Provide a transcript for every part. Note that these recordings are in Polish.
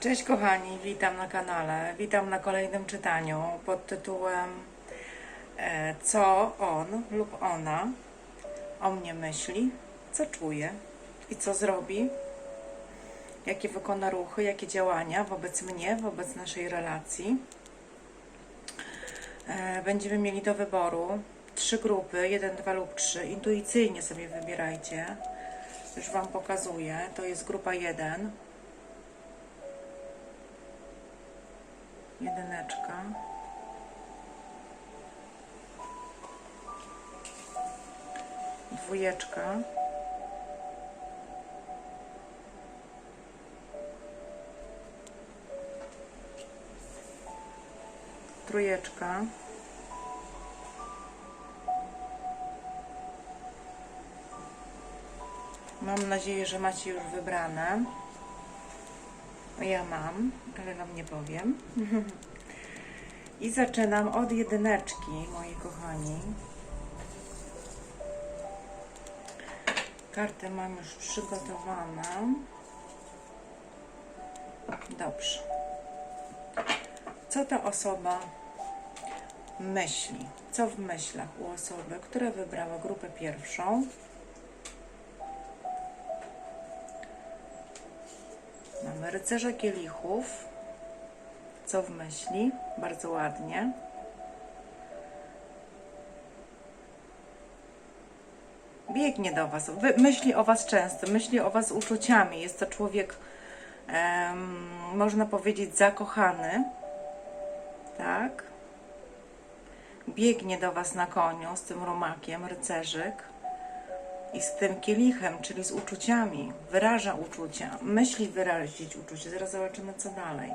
Cześć kochani, witam na kanale. Witam na kolejnym czytaniu pod tytułem e, Co on lub ona o mnie myśli, co czuje i co zrobi, jakie wykona ruchy, jakie działania wobec mnie, wobec naszej relacji. E, Będziemy mieli do wyboru trzy grupy, jeden, dwa lub trzy. Intuicyjnie sobie wybierajcie. Już Wam pokazuję. To jest grupa 1. Jedyneczka. Dwójeczka. Trójeczka. Mam nadzieję, że macie już wybrane. Ja mam, ale Wam nie powiem. I zaczynam od jedyneczki, moi kochani. Karty mam już przygotowane. Dobrze. Co ta osoba myśli? Co w myślach u osoby, która wybrała grupę pierwszą? Mamy rycerza kielichów. Co w myśli? Bardzo ładnie. Biegnie do Was. Myśli o Was często, myśli o Was uczuciami. Jest to człowiek, em, można powiedzieć, zakochany. Tak. Biegnie do Was na koniu z tym rumakiem, rycerzyk i z tym kielichem, czyli z uczuciami, wyraża uczucia, myśli wyrazić uczucie. Zaraz zobaczymy, co dalej.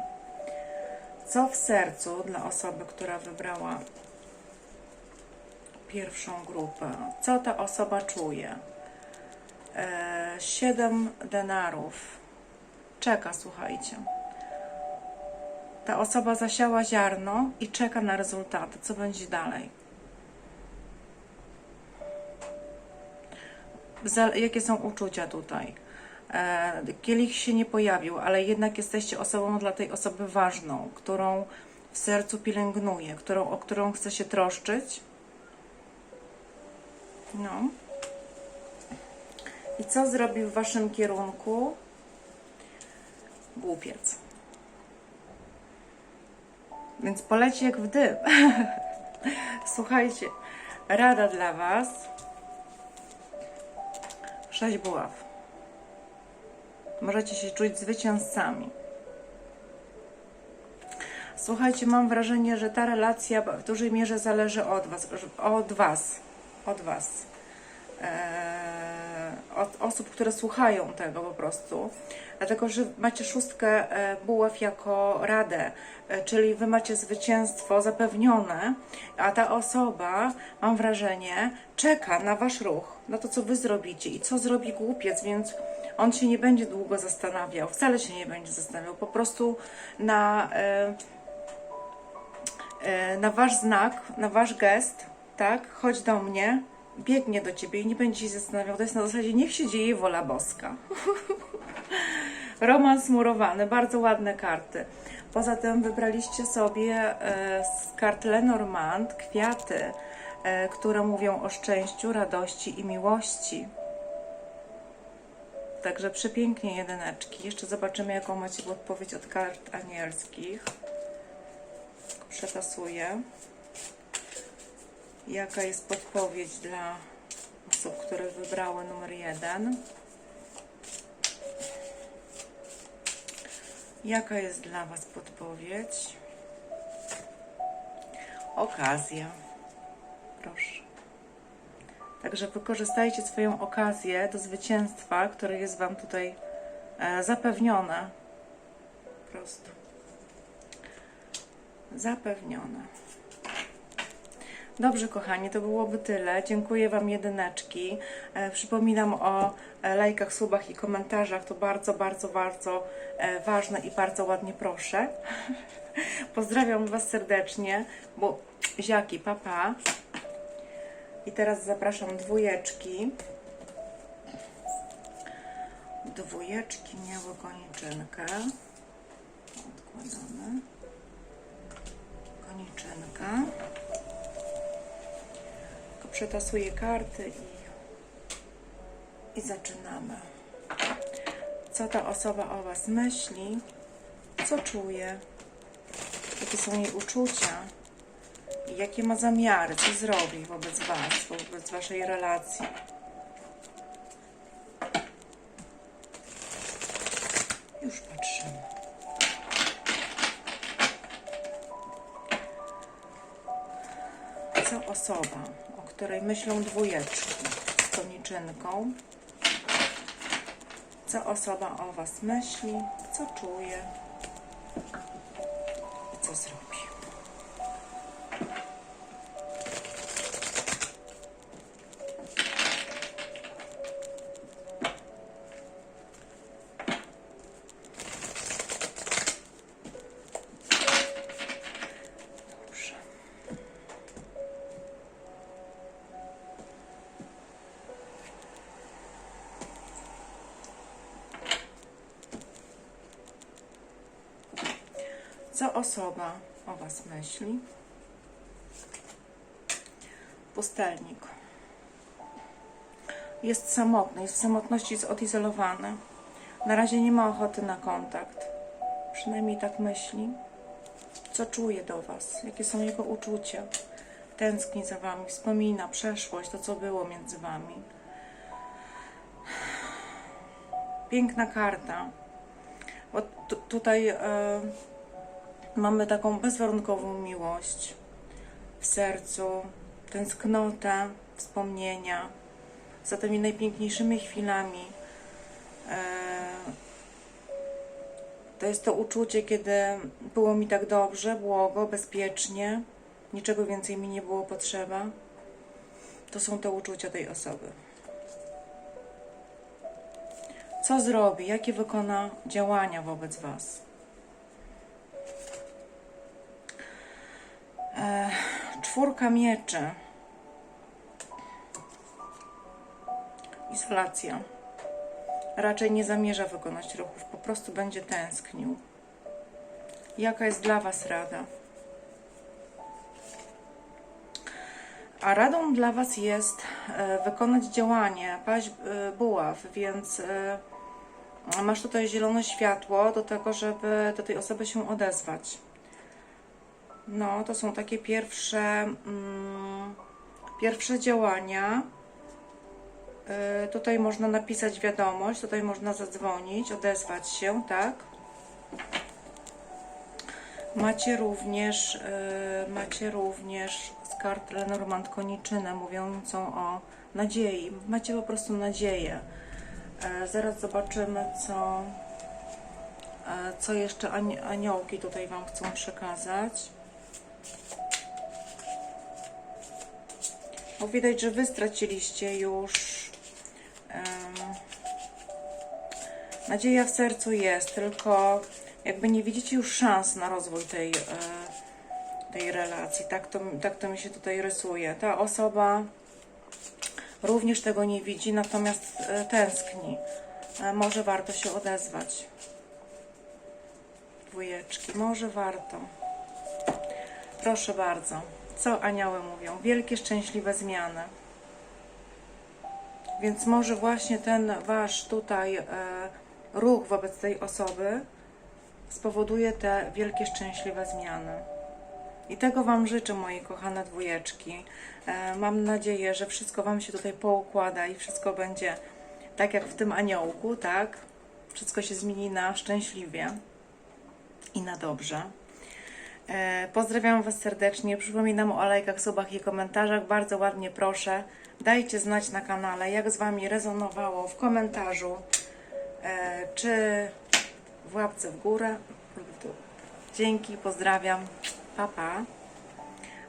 Co w sercu dla osoby, która wybrała pierwszą grupę? Co ta osoba czuje? E, Siedem denarów. Czeka, słuchajcie. Ta osoba zasiała ziarno i czeka na rezultaty. Co będzie dalej? Jakie są uczucia tutaj. E, kielich się nie pojawił, ale jednak jesteście osobą dla tej osoby ważną, którą w sercu pielęgnuje, którą, o którą chce się troszczyć. No. I co zrobił w waszym kierunku? Głupiec. Więc poleci jak w dym. Słuchajcie, rada dla was. Sześć buław. Możecie się czuć zwycięzcami. Słuchajcie, mam wrażenie, że ta relacja w dużej mierze zależy od Was. Od Was. Od Was. Eee, osób, które słuchają tego po prostu. Dlatego, że macie szóstkę e, buław jako radę, e, czyli Wy macie zwycięstwo zapewnione, a ta osoba, mam wrażenie, czeka na Wasz ruch, na to, co Wy zrobicie i co zrobi głupiec, więc on się nie będzie długo zastanawiał, wcale się nie będzie zastanawiał, po prostu na, e, na Wasz znak, na Wasz gest, tak, chodź do mnie, biegnie do Ciebie i nie będzie się zastanawiał, to jest na zasadzie, niech się dzieje wola boska. Romans murowany, bardzo ładne karty. Poza tym wybraliście sobie e, z kart Lenormand kwiaty, e, które mówią o szczęściu, radości i miłości. Także przepięknie jedyneczki. Jeszcze zobaczymy, jaką macie odpowiedź od kart anielskich. Przetasuję. Jaka jest podpowiedź dla osób, które wybrały numer jeden? Jaka jest dla Was podpowiedź? Okazja. Proszę. Także wykorzystajcie swoją okazję do zwycięstwa, które jest Wam tutaj e, zapewnione. Po prostu. Zapewnione. Dobrze, kochani, to byłoby tyle. Dziękuję Wam jedyneczki. E, przypominam o e, lajkach, subach i komentarzach. To bardzo, bardzo, bardzo e, ważne i bardzo ładnie proszę. Pozdrawiam Was serdecznie, bo ziaki, papa. I teraz zapraszam dwójeczki. Dwójeczki miały koniczynkę. Odkładamy. Koniczynka. Przetasuję karty i, i zaczynamy. Co ta osoba o Was myśli? Co czuje? Jakie są jej uczucia? I jakie ma zamiary? Co zrobi wobec Was, wobec Waszej relacji? Już patrzymy. Co osoba, której myślą dwójeczki z koniczynką, co osoba o Was myśli, co czuje co zrobi. Co osoba o Was myśli? Pustelnik. Jest samotny, jest w samotności, jest odizolowany. Na razie nie ma ochoty na kontakt. Przynajmniej tak myśli. Co czuje do Was? Jakie są jego uczucia? Tęskni za Wami, wspomina przeszłość, to co było między Wami. Piękna karta. Bo tu, tutaj e, mamy taką bezwarunkową miłość w sercu, tęsknotę, wspomnienia za tymi najpiękniejszymi chwilami. E, to jest to uczucie, kiedy było mi tak dobrze, błogo, bezpiecznie, niczego więcej mi nie było potrzeba. To są te uczucia tej osoby. Co zrobi? Jakie wykona działania wobec Was? E, czwórka mieczy. Izolacja. Raczej nie zamierza wykonać ruchów, po prostu będzie tęsknił. Jaka jest dla Was rada? A radą dla Was jest e, wykonać działanie, paść e, buław, więc masz tutaj zielone światło do tego, żeby do tej osoby się odezwać. No, to są takie pierwsze, mm, pierwsze działania. Y, tutaj można napisać wiadomość, tutaj można zadzwonić, odezwać się, tak? Macie również, y, macie również z kart Lenormand koniczynę mówiącą o nadziei. Macie po prostu nadzieję. E, Zaraz zobaczymy, co, e, co jeszcze ani- aniołki tutaj Wam chcą przekazać. Bo widać, że Wy straciliście już em, nadzieja w sercu jest, tylko jakby nie widzicie już szans na rozwój tej, e, tej relacji. Tak to, tak to mi się tutaj rysuje. Ta osoba również tego nie widzi, natomiast e, tęskni. E, Może warto się odezwać. Dwójeczki, może warto. Proszę bardzo. Co anioły mówią? Wielkie, szczęśliwe zmiany. Więc może właśnie ten wasz tutaj e, ruch wobec tej osoby spowoduje te wielkie, szczęśliwe zmiany. I tego Wam życzę, moje kochane dwójeczki. E, mam nadzieję, że wszystko Wam się tutaj poukłada i wszystko będzie tak jak w tym aniołku, tak? Wszystko się zmieni na szczęśliwie i na dobrze. E, Pozdrawiam Was serdecznie. Przypominam o lajkach, subach i komentarzach. Bardzo ładnie proszę. Dajcie znać na kanale, jak z Wami rezonowało w komentarzu, e, czy w łapce w górę. Dzięki, pozdrawiam. Pa, pa.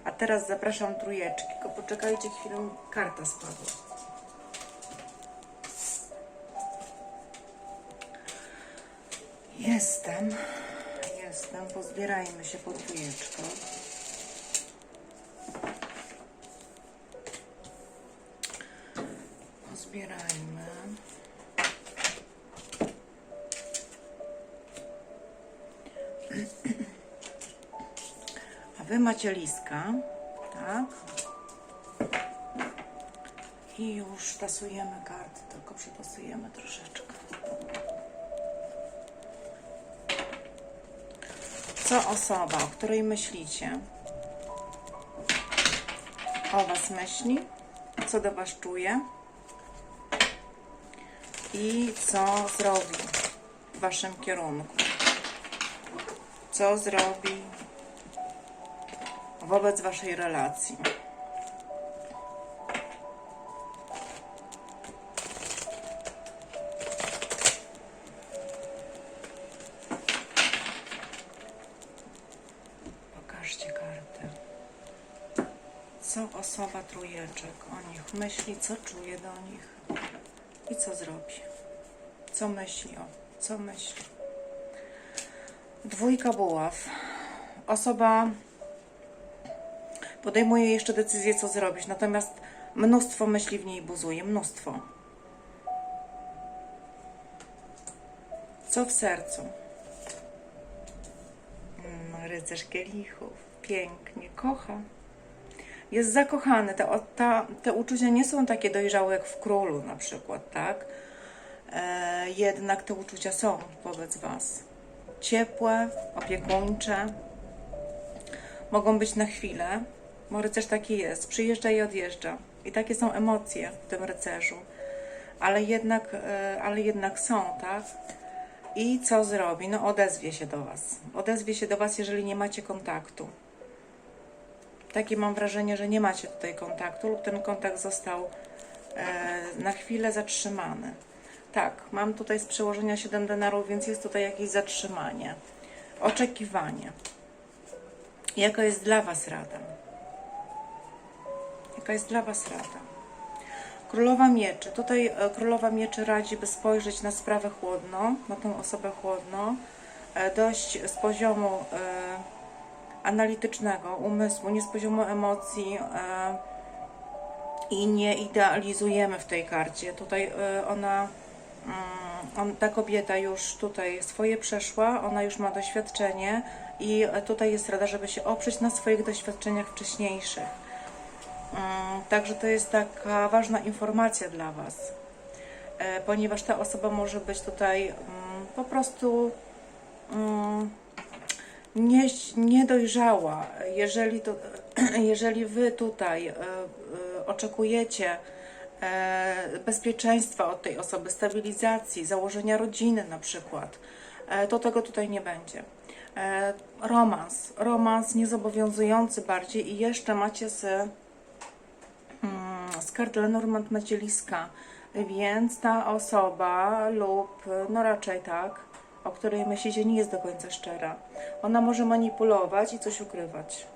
A teraz zapraszam trójeczki. Tylko poczekajcie chwilę, karta spadła. Jestem. Jestem. Pozbierajmy się po dwójeczkę. Pozbierajmy. A wy macie liska, tak? I już tasujemy karty, tylko przetasujemy troszeczkę. Co osoba, o której myślicie, o Was myśli, co do Was czuje i co zrobi w Waszym kierunku. Co zrobi wobec Waszej relacji. Co osoba trójeczek o nich myśli, co czuje do nich i co zrobi. Co myśli o, co myśli. Dwójka buław. Osoba podejmuje jeszcze decyzję, co zrobić, natomiast mnóstwo myśli w niej buzuje, mnóstwo. Co w sercu? Mm, rycerz kielichów, pięknie, kocha. Jest zakochany. Te, ta, te uczucia nie są takie dojrzałe jak w królu na przykład, tak? E, jednak te uczucia są wobec Was. Ciepłe, opiekuńcze. Mogą być na chwilę, bo rycerz taki jest. Przyjeżdża i odjeżdża. I takie są emocje w tym rycerzu. Ale jednak, e, ale jednak są, tak? I co zrobi? No odezwie się do Was. Odezwie się do Was, jeżeli nie macie kontaktu. Takie mam wrażenie, że nie macie tutaj kontaktu lub ten kontakt został e, na chwilę zatrzymany. Tak, mam tutaj z przełożenia 7 denarów, więc jest tutaj jakieś zatrzymanie. Oczekiwanie. Jaka jest dla Was rada? Jaka jest dla Was rada? Królowa Mieczy. Tutaj e, Królowa Mieczy radzi, by spojrzeć na sprawę chłodno, na tą osobę chłodno, e, dość z poziomu e, analitycznego umysłu, nie z poziomu emocji e, i nie idealizujemy w tej karcie. Tutaj e, ona, mm, on, ta kobieta już tutaj swoje przeszła, ona już ma doświadczenie i tutaj jest rada, żeby się oprzeć na swoich doświadczeniach wcześniejszych. Mm, Także to jest taka ważna informacja dla Was, e, ponieważ ta osoba może być tutaj mm, po prostu nie, niedojrzała. Jeżeli, to, jeżeli Wy tutaj e, e, oczekujecie e, bezpieczeństwa od tej osoby, stabilizacji, założenia rodziny na przykład, to tego tutaj nie będzie. Romans, romans niezobowiązujący bardziej i jeszcze macie z z kart Lenormand macie liska, więc ta osoba lub, no raczej tak, o której myślicie, nie jest do końca szczera. Ona może manipulować i coś ukrywać.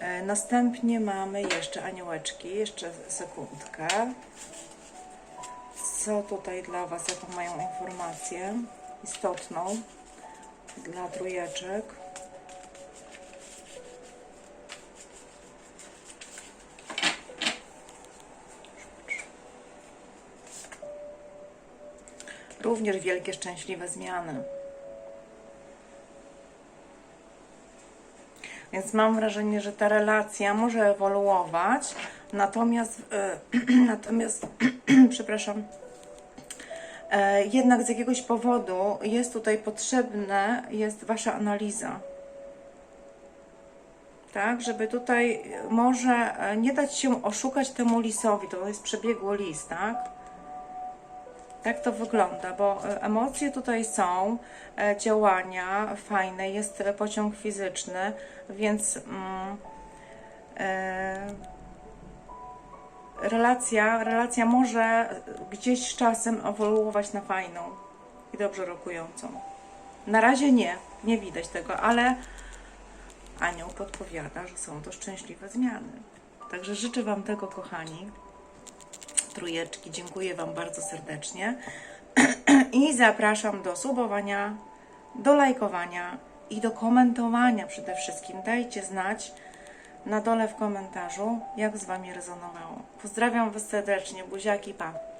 E, Następnie mamy jeszcze aniołeczki, jeszcze sekundkę. Co tutaj dla Was, jaką mają informację istotną dla trójeczek? Również wielkie, szczęśliwe zmiany. Więc mam wrażenie, że ta relacja może ewoluować, natomiast, e, natomiast przepraszam, e, jednak z jakiegoś powodu jest tutaj potrzebna jest Wasza analiza. Tak, żeby tutaj może e, nie dać się oszukać temu lisowi, to jest przebiegły lis, tak? Tak to wygląda, bo e, emocje tutaj są, e, działania fajne, jest pociąg fizyczny, więc mm, e, relacja, relacja może gdzieś z czasem ewoluować na fajną i dobrze rokującą. Na razie nie, nie widać tego, ale anioł podpowiada, że są to szczęśliwe zmiany. Także życzę Wam tego, kochani trójeczki. Dziękuję Wam bardzo serdecznie i zapraszam do subowania, do lajkowania i do komentowania przede wszystkim. Dajcie znać na dole w komentarzu, jak z Wami rezonowało. Pozdrawiam Was serdecznie, buziaki, pa!